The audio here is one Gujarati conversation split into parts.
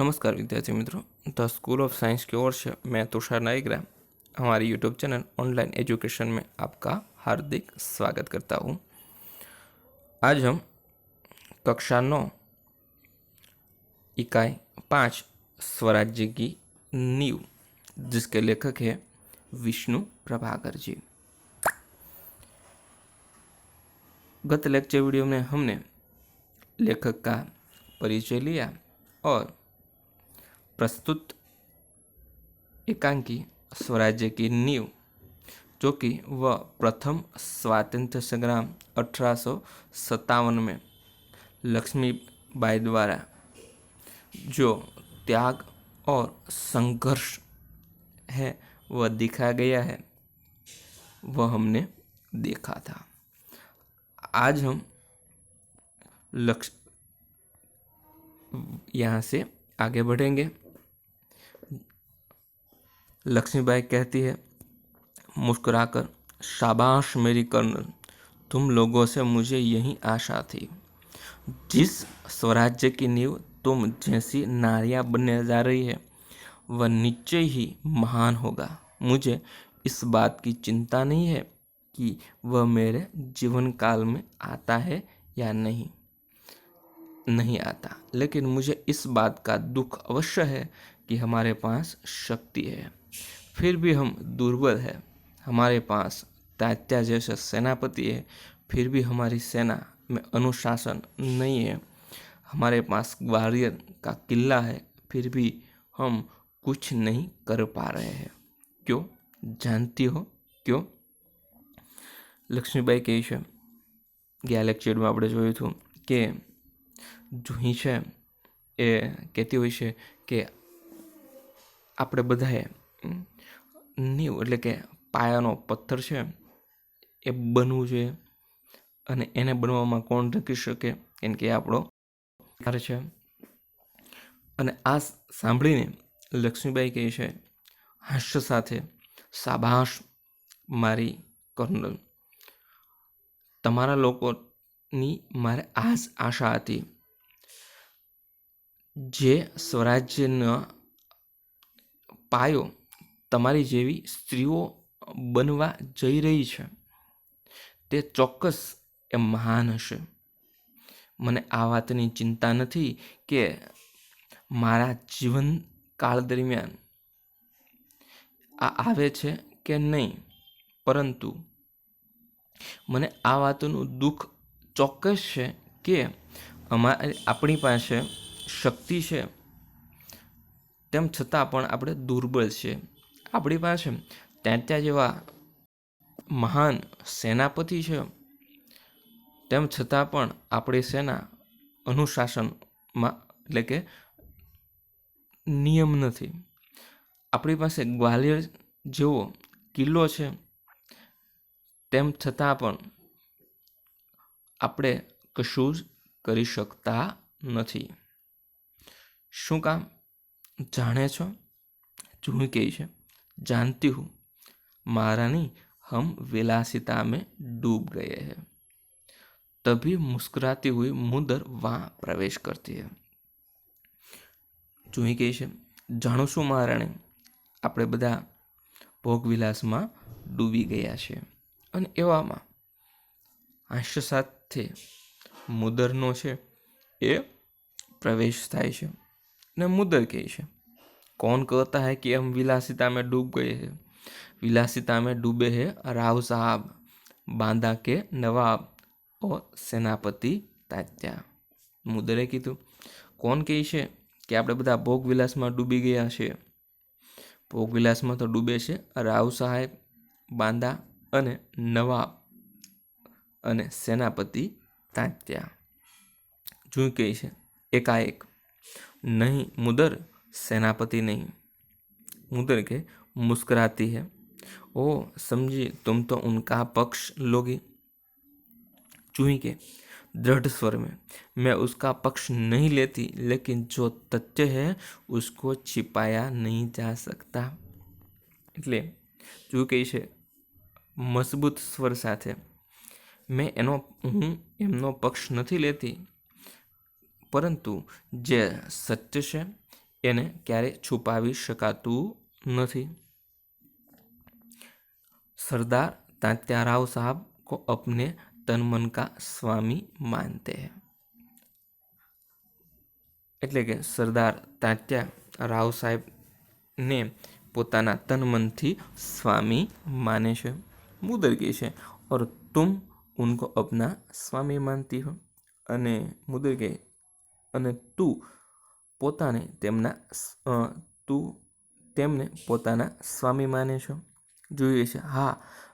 नमस्कार विद्यार्थी मित्रों, द स्कूल ऑफ़ साइंस की ओर से मैं तुषार नाइग्रा हमारे यूट्यूब चैनल ऑनलाइन एजुकेशन में आपका हार्दिक स्वागत करता हूँ। आज हम कक्षा नौ, इकाई पाँच, स्वराज्य की नींव, जिसके लेखक है विष्णु प्रभाकर जी। गत लेक्चर वीडियो में हमने लेखक का परिचय लिया और प्रस्तुत एकांकी स्वराज्य की नींव, जो कि वह प्रथम स्वातंत्र संग्राम अठारह सौ सत्तावन में लक्ष्मीबाई द्वारा, जो त्याग और संघर्ष है, वह दिखाया गया है। वह हमने देखा था। आज हम लक्ष्य यहाँ से आगे बढ़ेंगे। लक्ष्मीबाई कहती है, मुस्कुराकर, शाबाश मेरी कर्नल, तुम लोगों से मुझे यही आशा थी। जिस स्वराज्य की नींव तुम जैसी नारियाँ बनने जा रही है, वह निश्चय ही महान होगा। मुझे इस बात की चिंता नहीं है कि वह मेरे जीवन काल में आता है या नहीं। नहीं आता, लेकिन मुझे इस बात का दुख अवश्य है कि हमारे पास शक्ति है। फिर भी हम दुर्बल है हमारे पास तात्या जैसे सेनापति है फिर भी हमारी सेना में अनुशासन नहीं है हमारे पास ग्वालियर का किला है फिर भी हम कुछ नहीं कर पा रहे हैं क्यों जानती हो क्यों લક્ષ્મીબાઈ કહે છે ગયા લેક્ચરમાં આપણે જોયું હતું કે જુહી છે એ કહેતી હોય છે કે આપણે બધાએ નીવ એટલે કે પાયાનો પથ્થર છે, એ બનવું જોઈએ. અને એને બનવામાં કોણ ઢકી શકે? કેમ કે આપણો છે. અને આ સાંભળીને લક્ષ્મીબાઈ કહે છે, હાસ્ય સાથે સાબાશ મારી કર્નલ. તમારા લોકોની મારે આ જ આશા હતી. જે સ્વરાજ્યના પાયો તમારી જેવી સ્ત્રીઓ બનવા જઈ રહી છે. તે ચોક્કસ એ મહાન હશે. મને આ વાતની ચિંતા નથી કે મારા જીવનકાળ દરમિયાન આ આવે છે કે નહીં. પરંતુ મને આ વાતનું દુઃખ ચોક્કસ છે કે અમારી, આપણી પાસે શક્તિ છે. તેમ છતાં પણ આપણે દુર્બળ છે આપણી પાસે ત્યાં ત્યાં જેવા મહાન સેનાપતિ છે. તેમ છતાં પણ આપણી સેના અનુશાસનમાં એટલે કે નિયમ નથી. આપણી પાસે ગ્વાલિયર જેવો કિલ્લો છે. તેમ છતાં પણ આપણે કશું જ કરી શકતા નથી. શું કામ જાણે છો? જૂની કહે છે. जानती हूँ। महारानी, हम विलासिता में डूब गए हैं। तभी मुस्कुराती हुई મુદર વહાં પ્રવેશ કરતી હે જુઈ કહે છે જાણો છું મહારાણી આપણે બધા ભોગવિલાસમાં ડૂબી ગયા છે. અને એવામાં હાસ્ય સાથે મુદરનો છે એ પ્રવેશ થાય છે ને મુદર કહે છે कौन कहता है कि हम विलासिता में डूब गए हैं विलासिता में डूबे हैं राव साहब बांदा के नवाब और સેનાપતિ તાત્યા મુદરે કીધું કોણ કહે છે કે આપણે બધા ભોગવિલાસમાં ડૂબી ગયા છે ભોગવિલાસમાં તો ડૂબે છે રાવ સાહેબ બાંદા અને નવાબ અને સેનાપતિ તાત્યા જોઈ કહે છે એકાએક નહીં મુદર सेनापति नहीं मुदर के मुस्कुराती है ओ समझी तुम तो उनका पक्ष लोगी चूही के दृढ़ स्वर में मैं उसका पक्ष नहीं लेती लेकिन जो तथ्य है उसको छिपाया नहीं जा सकता એટલે શું કહે છે મજબૂત સ્વર સાથે મેં એનો હું એમનો પક્ષ નથી લેતી પરંતુ જે સત્ય છે એને ક્યારેય છુપાવી શકાતું નથી. સરદાર तात्याराव સાહેબ કો અપને तन मन का स्वामी मानते हैं એટલે કે સરદાર તાત્યા રાવ સાહેબ ને પોતાના તન મનથી સ્વામી માને છે, મુદર કે છે, ઓર તુમ ઉનકો અપના સ્વામી માનતી હો. અને મુદર કે, અને તું પોતાને તેમના તું તેમને પોતાના સ્વામી માને છો જોઈએ છે હા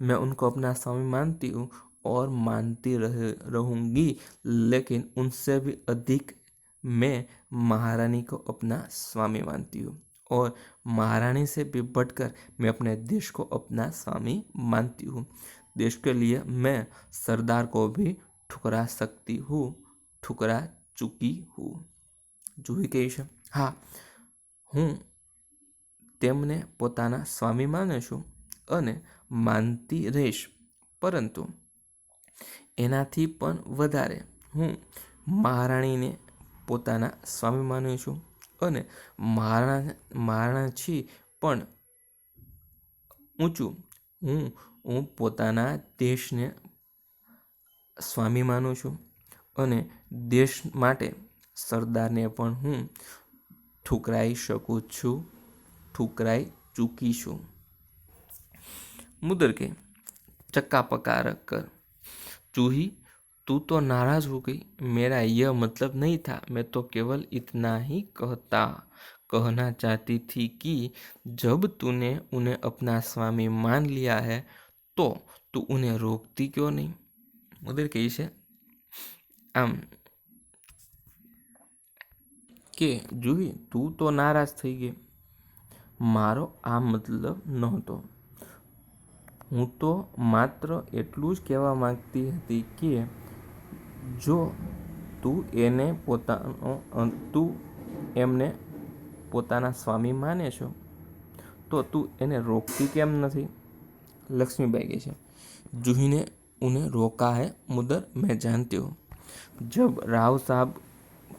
मैं उनको अपना स्वामी मानती हूँ और मानती रह रहूँगी लेकिन उनसे भी अधिक मैं महारानी को अपना स्वामी मानती हूँ और महारानी से भी बढ़कर मैं अपने देश को अपना स्वामी मानती हूँ देश के लिए मैं सरदार को भी ठुकरा सकती हूँ ठुकरा चुकी हूँ જુહી ગઈ છે. હા, હું તેમને પોતાના સ્વામી માનું છું અને માનતી રહીશ. પરંતુ એનાથી પણ વધારે હું મહારાણીને પોતાના સ્વામી માનું છું અને મહારાણા મહારાણાથી પણ ઊંચું હું હું પોતાના દેશને સ્વામી માનું છું અને દેશ માટે સરદારને પણ હું ઠુકરાઈ શકું છું ઠુકરાઈ ચૂકી છું मुदर के चक्का पका रख कर चूही तू तो नाराज हो गई मेरा यह मतलब नहीं था मैं तो केवल इतना ही कहता कहना चाहती थी कि जब तूने उन्हें अपना स्वामी मान लिया है तो तू उन्हें रोकती क्यों नहीं मुदर कही से આમ કે જુહી તું તો નારાજ થઈ ગઈ. મારો આ મતલબ નહોતો. હું તો માત્ર એટલું જ કહેવા માગતી હતી કે જો તું એને પોતાનો, તું એમને પોતાના સ્વામી માને છો, તો તું એને રોકતી કેમ નથી? લક્ષ્મીબાઈ કહે છે, જુહીને ઉને રોકા હે મુદર મેં જાનતી હું. જબ રાવ સાહેબ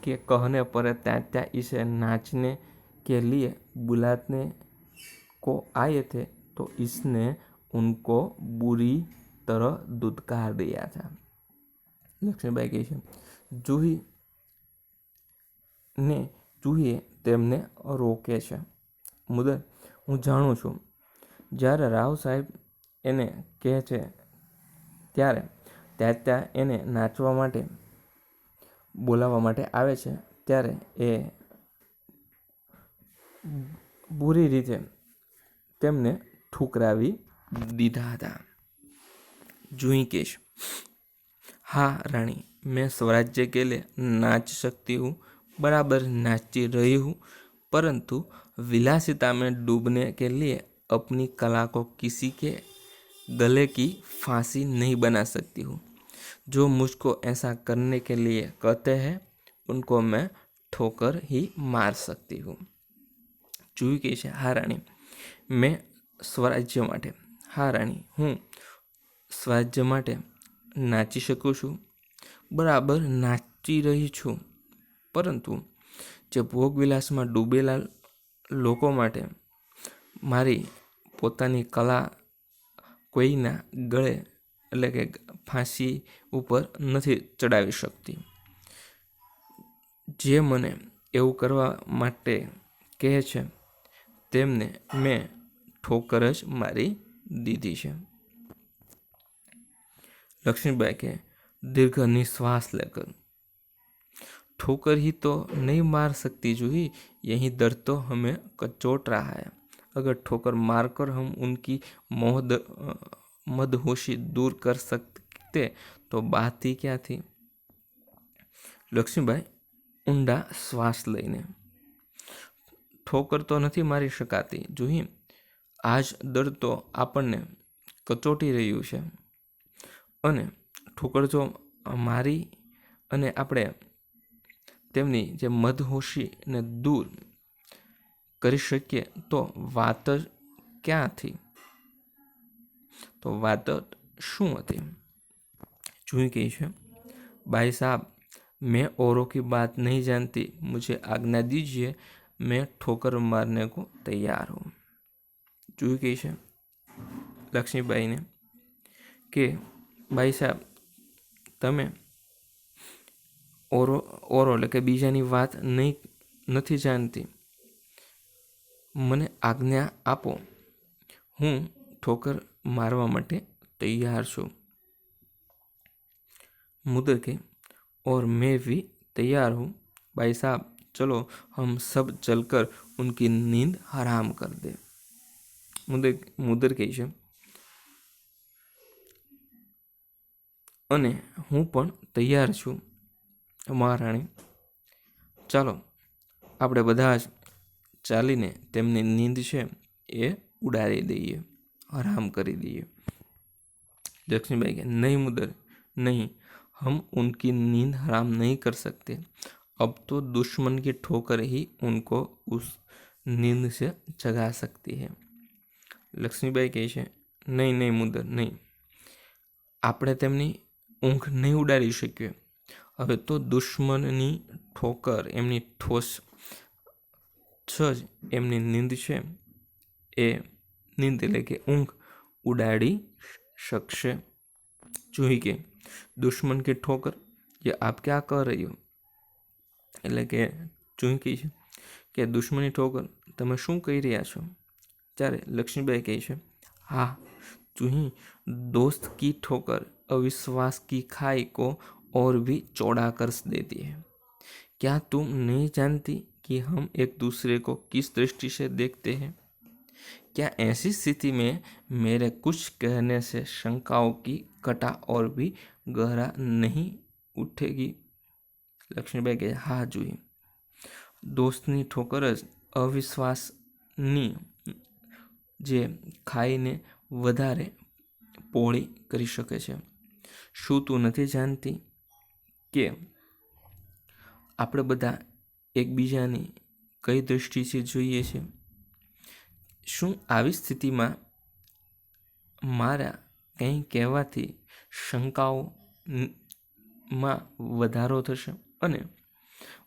साहब के कहने पर तात्या इसे नाचने के लिए बुलाने को आए थे तो इसने उनको बुरी तरह दुदकार दिया था લક્ષ્મીબાઈ કહે છે જુહી ને જુહીએ તેમને રોકે છે મુદત હું જાણું છું જ્યારે રાવ સાહેબ એને કહે છે ત્યારે ત્યાં ત્યાં એને નાચવા માટે બોલાવવા માટે આવે છે ત્યારે એ બુરી રીતે તેમને ઠુકરાવી દીધા હતા जूही केश हाँ रानी मैं स्वराज्य के लिए नाच सकती हूँ बराबर नाचती रही हूँ परंतु विलासिता में डूबने के लिए अपनी कला को किसी के गले की फांसी नहीं बना सकती हूँ जो मुझको ऐसा करने के लिए कहते हैं उनको मैं ठोकर ही मार सकती हूँ જુઈ કહે છે હા રાણી મેં સ્વરાજ્ય માટે હા રાણી હું સ્વરાજ્ય માટે નાચી શકું છું બરાબર નાચી રહી છું પરંતુ જે ભોગવિલાસમાં ડૂબેલા લોકો માટે મારી પોતાની કલા કોઈના ગળે એટલે કે ફાંસી ઉપર નથી ચડાવી શકતી જે મને એવું કરવા માટે કહે છે તેમને મેં ठोकर જ મારી દીધી છે लक्ष्मीबाई के दीर्घ निश्वास लेकर ठोकर ही तो नहीं मार सकती जूही यही दर्द तो हमें कचोट रहा है अगर ठोकर मारकर हम उनकी मोहद मदहोशी दूर कर सकते तो बात ही क्या थी લક્ષ્મીબાઈ ઊંડા શ્વાસ લઈને ઠોકર તો નથી મારી શકાતી જુહી આ જ દર્દ તો આપણને કચોટી રહ્યું છે અને ઠોકર જો મારી અને આપણે તેમની જે મદહોશીને દૂર કરી શકીએ તો વાત જ ક્યાં હતી તો વાત શું હતી જુઈ કહી છે भाई साहब मैं औरों की बात नहीं जानती मुझे आज्ञा दीजिए मैं ठोकर मारने को तैयार हूँ જોયું કહે છે લક્ષ્મીબાઈને કે ભાઈ સાહેબ તમે ઓરો ઓરો એટલે કે બીજાની વાત નહીં નથી જાણતી મને આજ્ઞા આપો હું ઠોકર મારવા માટે તૈયાર છું मुदर के और मैं भी तैयार हूँ भाई साहब चलो हम सब चलकर उनकी नींद हराम कर दे मुदर मुदर કહે છે અને હું પણ તૈયાર છું મહારાણી ચાલો આપણે બધા જ ચાલીને તેમની નીંદ છે એ ઉડાડી દઈએ હરામ કરી દઈએ લક્ષ્મીબાઈ કે નહીં મુદર નહીં हम उनकी नींद हराम नहीं कर सकते अब तो दुश्मन की ठोकर ही उनको उस नींद से जगा सकती है લક્ષ્મીબાઈ કહે છે નહીં નહીં મુદર નહીં આપણે તેમની ઊંઘ નહીં ઉડાડી શકીએ હવે તો દુશ્મનની ઠોકર એમની ઠોસ છ જ એમની નીંદ છે એ નીંદ એટલે કે ઊંઘ ઉડાડી શકશે જોઈ કે દુશ્મન की ठोकर ये आप क्या कर रही हो એટલે કે ચૂંકી છે કે દુશ્મની ઠોકર તમે શું કહી રહ્યા છો ત્યારે લક્ષ્મીબાઈ કહે છે હા चूही दोस्त की ठोकर अविश्वास की खाई को और भी चौड़ा कर देती है क्या तुम नहीं जानती कि हम एक दूसरे को किस दृष्टि से देखते हैं क्या ऐसी स्थिति में मेरे कुछ कहने से शंकाओं की कटा और भी गहरा नहीं ઉઠેગી લક્ષ્મીબાઈ કહે હા જોઈએ દોસ્તની ઠોકર જ અવિશ્વાસની જે ખાઈને વધારે પહોળી કરી શકે છે શું તું નથી જાણતી કે આપણે બધા એકબીજાની કઈ દૃષ્ટિથી જોઈએ છે શું આવી સ્થિતિમાં મારા કંઈ કહેવાથી શંકાઓમાં વધારો થશે અને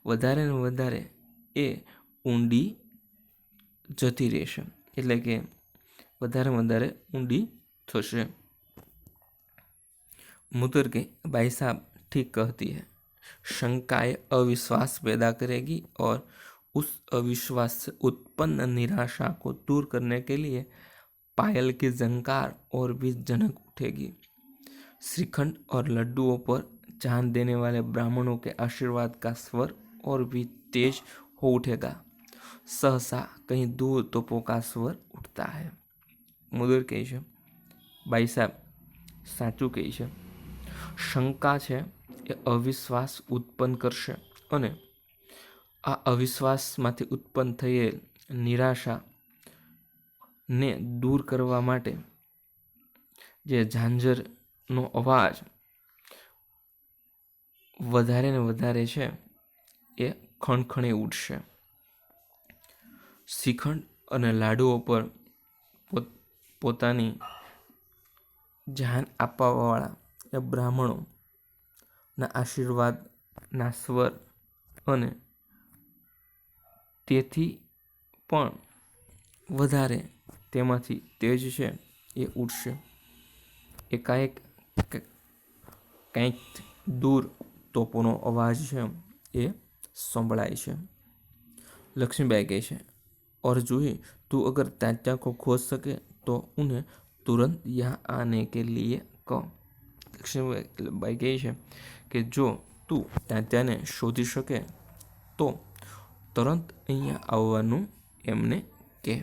વધારે ને વધારે એ ઊંડી જતી રહેશે એટલે કે વધારે વધારે ઊંડી થશે मुदर के भाई साहब ठीक कहती है शंकाएं अविश्वास पैदा करेगी और उस अविश्वास से उत्पन्न निराशा को दूर करने के लिए पायल की झंकार और भी जनक उठेगी श्रीखंड और लड्डुओं पर जान देने वाले ब्राह्मणों के आशीर्वाद का स्वर और भी तेज हो उठेगा सहसा कहीं दूर तोपों का स्वर उठता है मुदर કહે છે ભાઈ સાહેબ સાચું કહે છે શંકા છે એ અવિશ્વાસ ઉત્પન્ન કરશે અને આ અવિશ્વાસમાંથી ઉત્પન્ન થયેલ નિરાશા ને દૂર કરવા માટે જે ઝાંઝરનો અવાજ વધારે ને વધારે છે, એ ખણખણી ઉઠશે. શ્રીખંડ અને લાડુઓ પર પોતાની જાન આપવાવાળા એ બ્રાહ્મણોના આશીર્વાદના સ્વર અને તેથી પણ વધારે તેમાંથી તેજ છે એ ઉઠશે એકાએક કંઈક દૂર તોપોનો અવાજ છે એ સંભળાય છે લક્ષ્મીબાઈ કહે છે और जूही तू अगर तात्या को खोज सके तो उन्हें तुरंत यहाँ आने के लिए कहो લક્ષ્મીબાઈ કહે છે કે જો તું તાત્યાને શોધી શકે તો તરત અહીંયા આવવાનું એમને કહે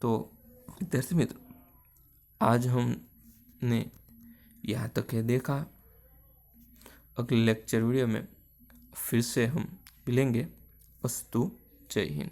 तो विद्यार्थी मित्र आज हमने यहाँ तक है देखा अगले लेक्चर वीडियो में फिर से हम मिलेंगे अस्तु जय हिंद